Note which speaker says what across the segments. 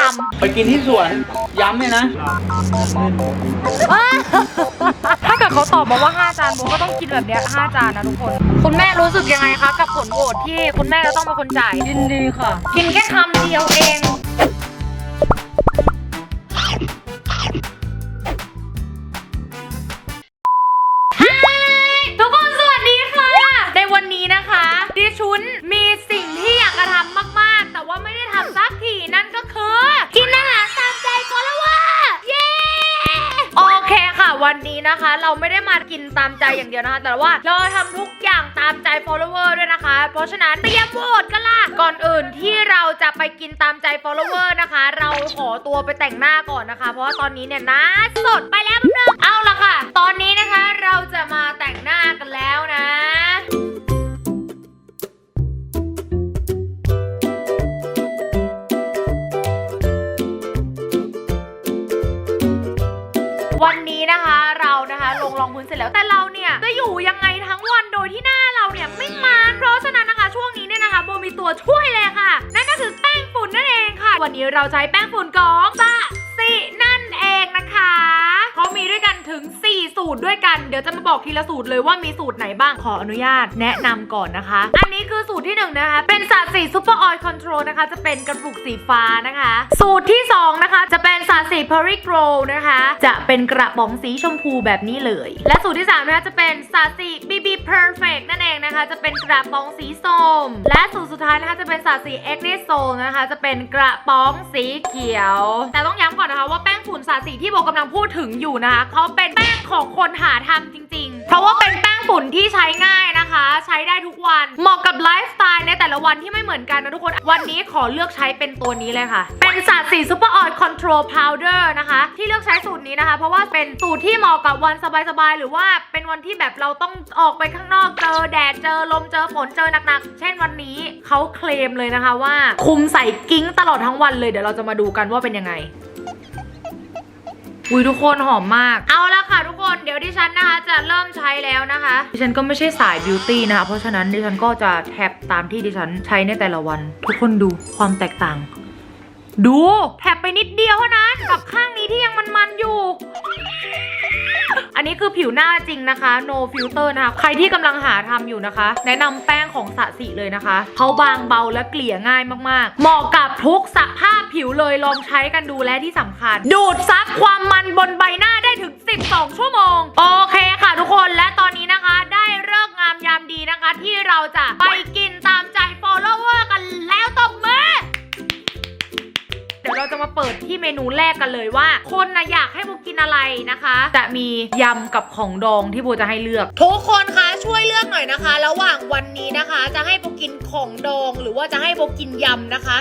Speaker 1: ท
Speaker 2: ไปกินที่สวน ย้ำเลยนะำ
Speaker 1: ถ้าเกิดเขาตอบมาว่า 5 จานโบก็ต้องกินแบบเนี้ย5จานนะทุกคน คุณแม่รู้สึกยังไงคะ กับผลโหวตที่คุณแม่จะต้องเป็นคนจ่าย
Speaker 3: ยินดีค่ะ
Speaker 1: กินแค่คำเดียวเองทุกคนสวัสดีค่ะ ในวันนี้นะคะดิชุนมีสิ่งที่อยากจะทำ วันนี้นะคะ เราไม่ได้มากินตามใจอย่างเดียวนะคะ แต่ว่าเราทำทุกอย่างตามใจ follower ด้วยนะคะ เพราะฉะนั้นเตรียมโหวตกันล่ะก่อนอื่นที่เราจะไปกินตามใจ follower นะคะ เราขอตัวไปแต่งหน้าก่อนนะคะ เพราะว่าตอนนี้เนี่ยหน้าสดไปแล้วแป๊บนึงเอาละค่ะ ตอนนี้นะคะ เราใช้แป้งฝุ่นก ด้วยกัน เดี๋ยวจะมาบอกทีละสูตรเลยว่ามีสูตรไหนบ้าง ขออนุญาตแนะนำก่อนนะคะ อันนี้คือสูตรที่หนึ่งนะคะ เป็นสาสีซูเปอร์ออยล์คอนโทรลนะคะ จะเป็นกระปุกสีฟ้านะคะ สูตรที่สองนะคะ จะเป็นสาสีเพอริโกรนะคะ จะเป็นกระป๋องสีชมพูแบบนี้เลย และสูตรที่สามนะคะจะเป็นสาสีบีบีเพอร์เฟกนั่นเองนะคะ จะเป็นกระป๋องสีส้ม และสูตรสุดท้ายนะคะจะเป็นสาสีเอ็กเนโซนะคะ จะเป็นกระป๋องสีเขียว แต่ต้องย้ำก่อนนะคะว่าแป้งฝุ่นสาสีที่โบกำลังพูดถึงอยู่นะคะเขาเป็นแป้งของคนหาทำจริง ๆ เพราะว่าเป็นแป้งฝุ่นที่ใช้ง่ายนะคะ ใช้ได้ทุกวัน เหมาะกับไลฟ์สไตล์ในแต่ละวันที่ไม่เหมือนกันนะทุกคน วันนี้ขอเลือกใช้เป็นตัวนี้เลยค่ะ เป็นสาสีซูเปอร์ออยล์คอนโทรลพาวเดอร์นะคะ ที่เลือกใช้สูตรนี้นะคะ เพราะว่าเป็นสูตรที่เหมาะกับวันสบายๆ หรือว่าเป็นวันที่แบบเราต้องออกไปข้างนอกเจอแดดเจอลมเจอฝนเจอหนักๆ เช่นวันนี้เขาเคลมเลยนะคะว่า คุมใส่กิ้งตลอดทั้งวันเลยเดี๋ยวเราจะมาดูกันว่าเป็นยังไง อุ้ยทุกคนหอมมาก เอาละค่ะทุกคนเดี๋ยวดิฉันนะคะจะเริ่มใช้แล้วนะคะ ดิฉันก็ไม่ใช่สายบิวตี้นะคะ เพราะฉะนั้นดิฉันก็จะแท็บตามที่ดิฉันใช้ในแต่ละวัน ทุกคนดูความแตกต่าง ดูแท็บไปนิดเดียวเท่านั้นกับข้างนี้ที่ยังมันๆอยู่ นี้คือผิวหน้าจริงนะคะ no filter นะคะ ใครที่กำลังหาทำอยู่นะคะ แนะนำแป้งของสะสีเลยนะคะ เขาบางเบาและเกลี่ยง่ายมากๆ เหมาะกับทุกสภาพผิวเลยลองใช้กันดูและที่สำคัญ ดูดซับความมันบนใบหน้าได้ถึง 12 ชั่วโมง โอเคค่ะทุกคนและตอนนี้นะคะได้เลิกงามยามดีนะคะ ที่เราจะไปกินตามใจ follower กันแล้วตบมือ จะมาเปิดที่เมนูแรกกันเลยว่า คนนะอยากให้โบกินอะไรนะคะ จะมียำกับของดองที่โบจะให้เลือก ทุกคนคะช่วยเลือกหน่อยนะคะ ระหว่างวันนี้นะคะ จะให้โบกินของดอง หรือว่าจะให้โบกินยำนะคะ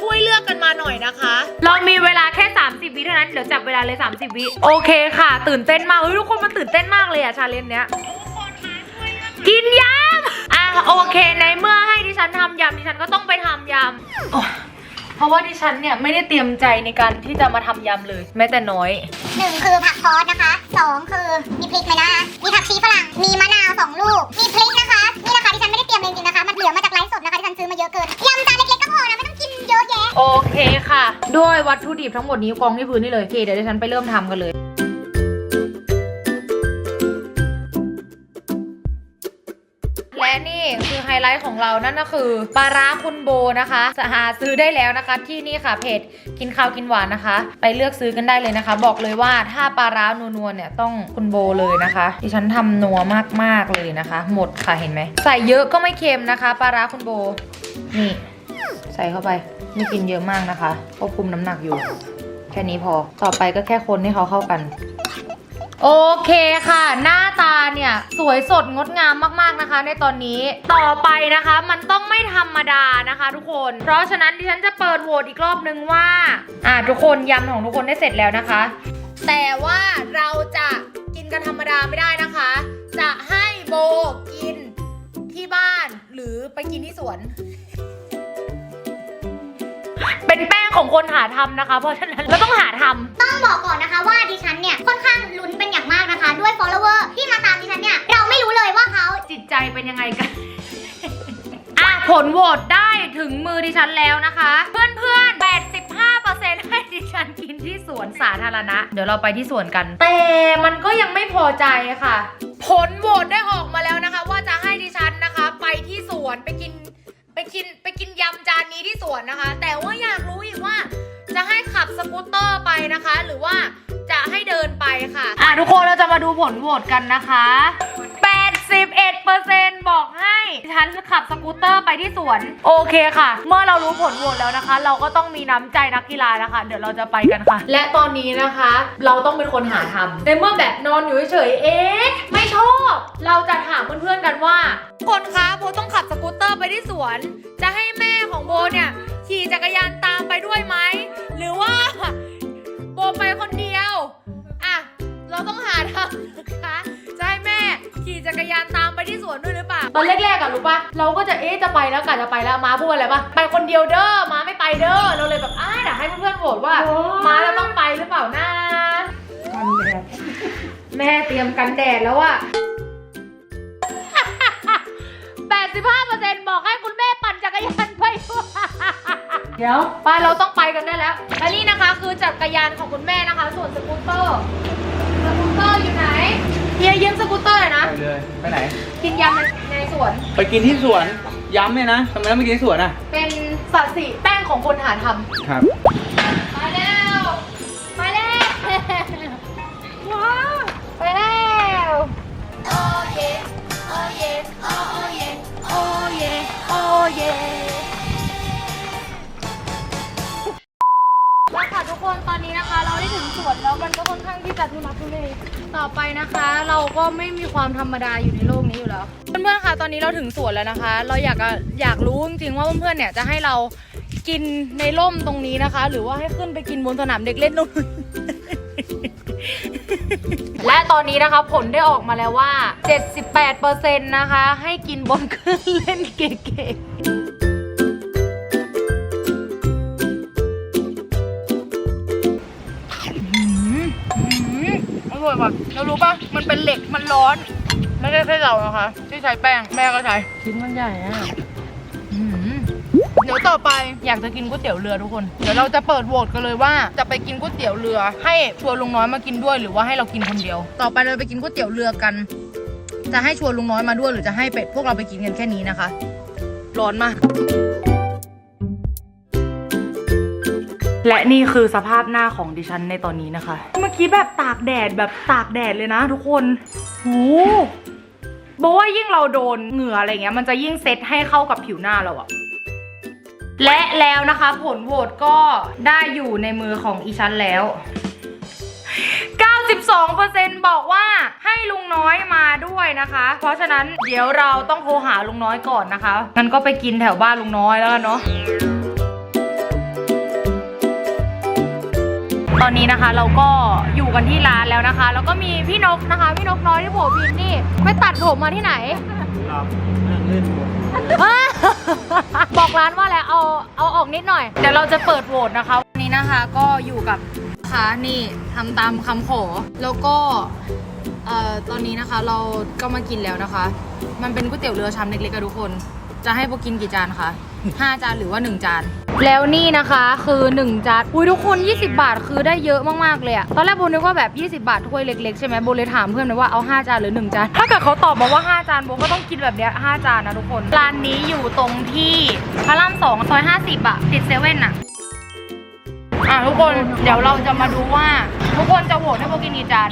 Speaker 1: ช่วยเลือกกันมาหน่อยนะคะ เรามีเวลาแค่ 30 วิเท่านั้นเดี๋ยวจับเวลาเลย 30 วิโอเคค่ะ ตื่นเต้นมากเฮ้ยทุกคนมันตื่นเต้นมากเลยอะชาเลนจ์เนี้ยกินยำอะโอเคในเมื่อให้ดิฉันทำยำดิฉันก็ต้องไปทำยำโอ๊ย เพราะว่าดิฉันเนี่ยไม่ได้เตรียมใจในการที่จะมาทำยำเลย แม้แต่น้อย
Speaker 4: หนึ่งคือผักคอสนะคะสองคือมีพริกไหมนะมีผักชีฝรั่งมีมะนาวสองลูกมีพริกนะคะนี่นะคะที่ฉันไม่ได้เตรียมเลยจริงๆนะคะ มันเหลือมาจากไลฟ์สดนะคะที่ฉันซื้อมาเยอะเกินยำจานเล็กๆก็พอนะไม่ต้องกินเยอะแยะ
Speaker 1: โอเคค่ะ ด้วยวัตถุดิบทั้งหมดนี้กองที่พื้นนี่เลยโอเคเดี๋ยวดิฉันไปเริ่มทำกันเลย ลท์ของเรานั่นก็คือปลาร้าคุณโบนะคะจะหาซื้อได้แล้วนะคะ ที่นี่ค่ะเพจกินข้าวกินหวานนะคะ ไปเลือกซื้อกันได้เลยนะคะ บอกเลยว่าถ้าปลาร้านัวๆเนี่ยต้องคุณโบเลยนะคะดิฉันทำนัวมากๆเลยนะคะ หมดค่ะเห็นไหมใส่เยอะก็ไม่เค็มนะคะปลาร้าคุณโบนี่ ใส่เข้าไปไม่กินเยอะมากนะคะควบคุมน้ำหนักอยู่ แค่นี้พอต่อไปก็แค่คนให้เขาเข้ากัน โอเคค่ะ หน้าตาเนี่ย สวยสดงดงามมากๆนะคะ ในตอนนี้ต่อไปนะคะ มันต้องไม่ธรรมดานะคะ ทุกคน เพราะฉะนั้นดิฉันจะเปิดโหวตอีกรอบนึงว่า อ่าทุกคนยำของทุกคนได้เสร็จแล้วนะคะ แต่ว่าเราจะกินกันธรรมดาไม่ได้นะคะ จะให้โบกินที่บ้านหรือไปกินที่สวน เป็นแป้งของคนหาทำนะคะ เพราะฉะนั้นเราต้องหาทำ
Speaker 4: ต้องบอกก่อนนะคะว่าดิฉันเนี่ยค่อนข้างลุ้นเป็นอย่างมากนะคะ ด้วย follower ที่มาตามดิฉันเนี่ยเราไม่รู้เลยว่าเขา
Speaker 1: จิตใจเป็นยังไงกัน อะผลโหวตได้ถึงมือดิฉันแล้วนะคะ เพื่อนๆ 85%สาธารณะ เดี๋ยวเราไปที่สวนกัน แต่มันก็ยังไม่พอใจค่ะ ผลโหวตได้ ผลโหวตกันนะคะ 81%บอกให้ฉันขับสกูตเตอร์ไปที่สวน โอเคค่ะ เมื่อเรารู้ผลโหวตแล้วนะคะ เราก็ต้องมีน้ำใจนักกีฬานะคะ เดี๋ยวเราจะไปกันค่ะ และตอนนี้นะคะ เราต้องเป็นคนหาทำในเมื่อแบบนอนอยู่เฉยๆเอ๊ะไม่ชอบ เราจะถามเพื่อนๆกันว่าคนคะโบต้องขับสกูตเตอร์ไปที่สวน จะให้แม่ของโบเนี่ยขี่จักรยานตามไปด้วยไหมหรือว่าโบไปคนเดียวอะ เราต้องหาทางนะคะจะให้แม่ขี่จักรยานตามไปที่สวนด้วยหรือเปล่าตอนแรกๆอะรู้ปะเราก็จะเอ๊ะจะไปแล้วกะจะไปแล้วมาพูดอะไรปะไปคนเดียวเด้อมาไม่ไปเด้อเราเลยแบบอ่าเดี๋ยวให้เพื่อนๆโหวตว่ามาแล้วต้องไปหรือเปล่านะแม่เตรียมกันแดดแล้วอะ85%บอกให้คุณแม่ปั่นจักรยานไปด้วยเดี๋ยวไปเราต้องไปกันได้แล้วและนี่นะคะคือจักรยานของคุณแม่นะคะ ส่วนสกูตเตอร์สกูตเตอ ร์อยู่ไหนเฮียยืมสกูตเตอร์หน่อยนะ
Speaker 2: ไปเลย ไปไหน
Speaker 1: กินยำในในสวน
Speaker 2: ไปกินที่สวน ย้ำเลยนะทำไมต้องไปกินที่สวนอะ
Speaker 1: เป็นสัตว์สีแป้งของคนหาท
Speaker 2: ครับำ
Speaker 1: ไปแล้วไปแล้ว ว้าวไปแล้วโอ้เยโอ้เยโอ้เยโอ้เยโอ้เย นี้นะคะ เราได้ถึงสวนแล้วมันก็ค่อนข้างที่จะทุลักทุเลต่อไปนะคะ เราก็ไม่มีความธรรมดาอยู่ในโลกนี้อยู่แล้วเพื่อนๆคะตอนนี้เราถึงสวนแล้วนะคะ เราอยากจะอยากรู้จริงๆว่าเพื่อนๆเนี่ยจะให้เรากินในร่มตรงนี้นะคะ หรือว่าให้ขึ้นไปกินบนสนามเด็กเล่นนู่นและตอนนี้นะคะผลได้ออกมาแล้วว่า 78%นะคะ ให้กินบนเครื่องเล่นเก๋ๆ ร่อยว่ะเรารู้ปะมันเป็นเหล็ก มันร้อน ไม่ใช่แค่เรานะคะ ที่ใช้แป้ง แม่ก็ใช้ ชิ้นมันใหญ่อะอืมเดี๋ยวต่อไปอยากจะกินก๋วยเตี๋ยวเรือทุกคน เดี๋ยวเราจะเปิดโหวตกันเลยว่าจะไปกินก๋วยเตี๋ยวเรือ ให้ชวนลุงน้อยมากินด้วยหรือว่าให้เรากินคนเดียว ต่อไปเราไปกินก๋วยเตี๋ยวเรือกัน จะให้ชวนลุงน้อยมาด้วยหรือจะให้เป็ดพวกเราไปกินกันแค่นี้นะคะ ร้อนมาก และนี่คือสภาพหน้าของดิฉันในตอนนี้นะคะ เมื่อกี้แบบตากแดดแบบตากแดดเลยนะทุกคนโหบอกว่ายิ่งเราโดนเหงื่ออะไรเงี้ยมันจะยิ่งเซตให้เข้ากับผิวหน้าเราอะและแล้วนะคะ ผลโหวตก็ได้อยู่ในมือของอีชันแล้ว 92%บอกว่าให้ลุงน้อยมาด้วยนะคะ เพราะฉะนั้นเดี๋ยวเราต้องโทรหาลุงน้อยก่อนนะคะงั้นก็ไปกินแถวบ้านลุงน้อยแล้วกันเนาะ ตอนนี้นะคะเราก็อยู่กันที่ร้านแล้วนะคะ แล้วก็มีพี่นกนะคะ พี่นกน้อยที่โผล่พินนี่ไปตัดผมมาที่ไหนบอกร้านว่าแล้วเอาเอาออกนิดหน่อยเดี๋ยวเราจะเปิดโหวตนะคะวันนี้นะคะก็อยู่กับนะคะนี่ทำตามคำขอแล้วก็เอ่อตอนนี้นะคะเราก็มากินแล้วนะคะ มันเป็นก๋วยเตี๋ยวเรือชามเล็กๆกันทุกคน จะให้พวกกินกี่จานคะห้าจานหรือว่าหนึ่งจาน แล้วนี่นะคะคือ 1 จานอุ้ยทุกคน 20 บาทคือได้เยอะมากๆเลยอะตอนแรกโบนึกว่าแบบ 20 บาทถ้วยเล็กๆใช่ไหมโบเลยถามเพื่อนว่าเอา 5 จานหรือ 1 จาน ถ้าเกิดเขาตอบมาว่า 5 จานโบก็ต้องกินแบบเนี้ย5จานนะทุกคนร้านนี้อยู่ตรงที่พระรามสองซอย50อะติดเซเว่นอะอะทุกคนเดี๋ยวเราจะมาดูว่า ทุกคนจะโหวตให้โบกินกี่จาน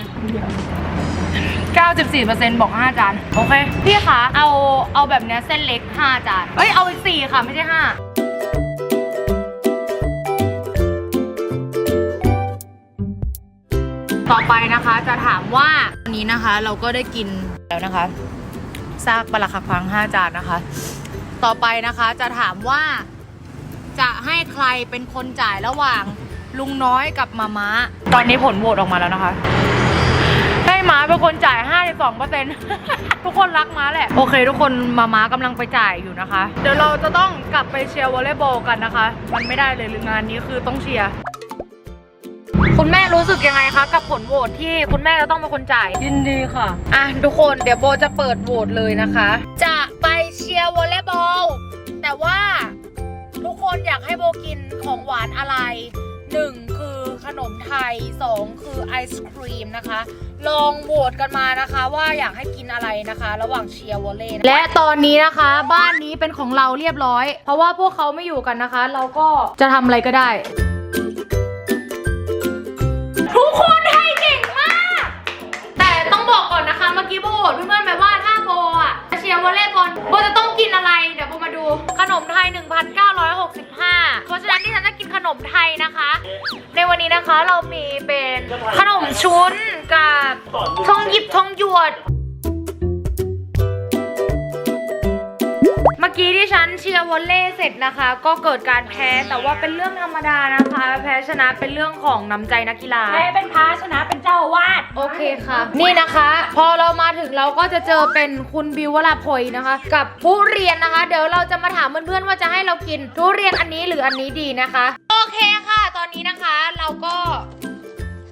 Speaker 1: 94%บอก 5 จาน โอเค พี่คะ เอาเอาแบบเนี้ยเส้นเล็ก 5 จาน เอ้ย เอาอีก4ค่ะ ไม่ใช่ 5ต่อไปนะคะจะถามว่าวันนี้นะคะเราก็ได้กินแล้วนะคะซากปลาคักพัง5จานนะคะ ต่อไปนะคะจะถามว่าจะให้ใครเป็นคนจ่ายระหว่างลุงน้อยกับมาม้าตอนนี้ผลโหวตออกมาแล้วนะคะ ให้ม้าเป็นคนจ่าย 52เปอร์เซ็นทุกคนรักม้าแหละ โอเค ทุกคนมาม้ากำลังไปจ่ายอยู่นะคะ เดี๋ยวเราจะต้องกลับไปเชียร์วอลเลย์บอลกันนะคะ มันไม่ได้เลยหรืองานนี้คือต้องเชียร์คุณแม่รู้สึกยังไงคะ กับผลโหวตที่คุณแม่จะต้องเป็นคนจ่าย
Speaker 3: ยินดีค่ะ
Speaker 1: อะ ทุกคนเดี๋ยวโบจะเปิดโหวตเลยนะคะ จะไปเชียร์วอลเลย์บอลแต่ว่าทุกคนอยากให้โบกินของหวานอะไร หนึ่งคือขนมมไทย 2 คือไอศครีมนะคะ ลองโหวตกันมานะคะ ว่าอยากให้กินอะไรนะคะ ระหว่างเชียร์วอลเล่และตอนนี้นะคะ บ้านนี้เป็นของเราเรียบร้อย เพราะว่าพวกเขาไม่อยู่กันนะคะ เราก็จะทำอะไรก็ได้ ทุกคนไทยเก่งมาก แต่ต้องบอกก่อนนะคะเมื่อกี้โบโหวตเพื่อนๆไป อลเล่บอลโบจะต้องกินอะไร เดี๋ยวโบมาดูขนมไทย 1,965 เพราะฉะนั้นที่ฉันจะกินขนมไทยนะคะ ในวันนี้นะคะเรามีเป็นขนมชุนกับทองหยิบทองหยวด อกี้ที่ฉันเชียร์วอลเล่เสร็จนะคะ ก็เกิดการแพ้แต่ว่าเป็นเรื่องธรรมดานะคะ แพ้ชนะเป็นเรื่องของน้ำใจนักกีฬา
Speaker 3: แพ้เป็นพระชนะเป็นเจ้าอาวาด
Speaker 1: โอเคค่ะ นี่นะคะ พอเรามาถึงเราก็จะเจอเป็นคุณบิววราพลนะคะ กับทุเรียนนะคะ เดี๋ยวเราจะมาถามเพื่อนๆว่าจะให้เรากินทุเรียนอันนี้หรืออันนี้ดีนะคะ โอเคค่ะ ตอนนี้นะคะเราก็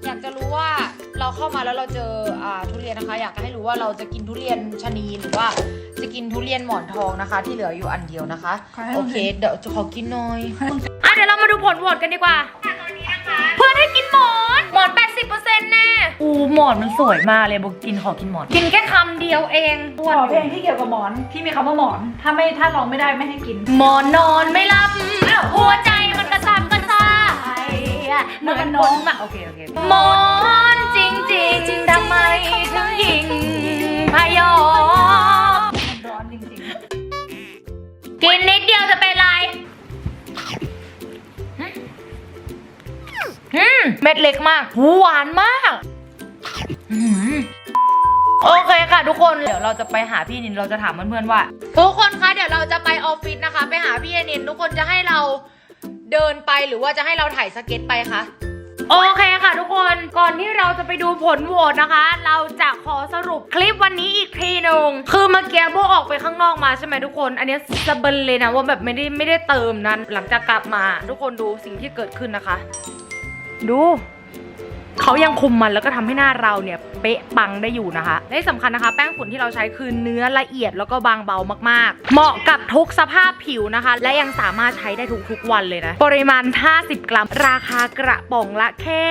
Speaker 1: อยากจะรู้ว่าเราเข้ามาแล้วเราเจออ่าทุเรียนนะคะ อยากจะให้รู้ว่าเราจะกินทุเรียนชะนีหรือว่าจะกินทุเรียนหมอนทองนะคะ ที่เหลืออยู่อันเดียวนะคะโอเค เดี๋ยวจะขอกินหน่อยอะเดี๋ยวเรามาดูผลโหวตกันดีกว่า เพื่อนให้กินหมอนหมอน 80%แน่อูหมอนมันสวยมากเลยบอกกินขอกินหมอน กินแค่คำเดียวเอง
Speaker 3: ขอเพลงที่เกี่ยวกับหมอนที่มีคำว่าหมอน ถ้าไม่ถ้าร้องไม่ได้ไม่ให้กิน
Speaker 1: หมอนนอนไม่หลับหัวใจายเหมือนคนมาโอเคโอเคหมอนจริงจริงๆทำไมถึงยิงพยอง
Speaker 3: ร้อนจริง
Speaker 1: กินนิดเดียวจะเป็นไรอืมเม็ดเล็กมากหูหวานมากอืมโอเคค่ะทุกคน เดี๋ยวเราจะไปหาพี่นิน เราจะถามเพื่อนๆว่า ทุกคนคะเดี๋ยวเราจะไปออฟฟิศนะคะ ไปหาพี่นิน ทุกคนจะให้เรา เดินไปหรือว่าจะให้เราถ่ายสเก็ตไปคะ โอเคค่ะทุกคนก่อนที่เราจะไปดูผลโหวตนะคะ เราจะขอสรุปคลิปวันนี้อีกทีหนึ่งคือเมื่อกี้โบออกไปข้างนอกมาใช่ไหมทุกคน อันนี้สะเบินเลยนะว่าแบบไม่ได้ไม่ได้เติมนั้น หลังจากกลับมา ทุกคนดูสิ่งที่เกิดขึ้นนะคะ ดู เขายังคุมมันแล้วก็ทำให้หน้าเราเนี่ยเป๊ะปังได้อยู่นะคะและที่สำคัญนะคะ แป้งฝุ่นที่เราใช้คือเนื้อละเอียดแล้วก็บางเบามากๆ เหมาะกับทุกสภาพผิวนะคะ และยังสามารถใช้ได้ทุกๆวันเลยนะ ปริมาณ 50 กรัม ราคากระป๋องละแค่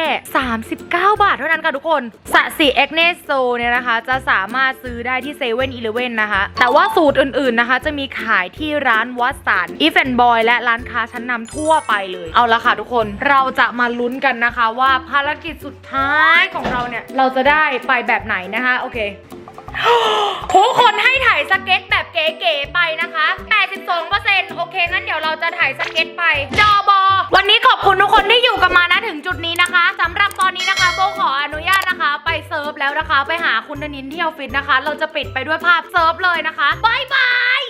Speaker 1: 39 บาทเท่านั้นค่ะทุกคนสะสีเอ็กเนโซเนี่ยนะคะ จะสามารถซื้อได้ที่เซเว่นอีเลเว่นนะคะ แต่ว่าสูตรอื่นๆนะคะ จะมีขายที่ร้านวัสันอีฟแอนบอยและร้านค้าชั้นนำทั่วไปเลย เอาละค่ะทุกคนเราจะมาลุ้นกันนะคะว่าภารกิจสุดท้ายของเราเนี่ย เราจะได้ไปแบบไหนนะคะ โอเคทุกคนให้ถ่ายสเก็ตแบบเก๋ๆไปนะคะ 82%โอเค งั้นเดี๋ยวเราจะถ่ายสเก็ตไป จอบอ วันนี้ขอบคุณทุกคนที่อยู่กับมานะถึงจุดนี้นะคะสำหรับตอนนี้นะคะโบขออนุญาตนะคะ ไปเซิร์ฟแล้วนะคะ ไปหาคุณธนินที่ออฟฟิศนะคะ เราจะปิดไปด้วยภาพเซิร์ฟเลยนะคะบายบาย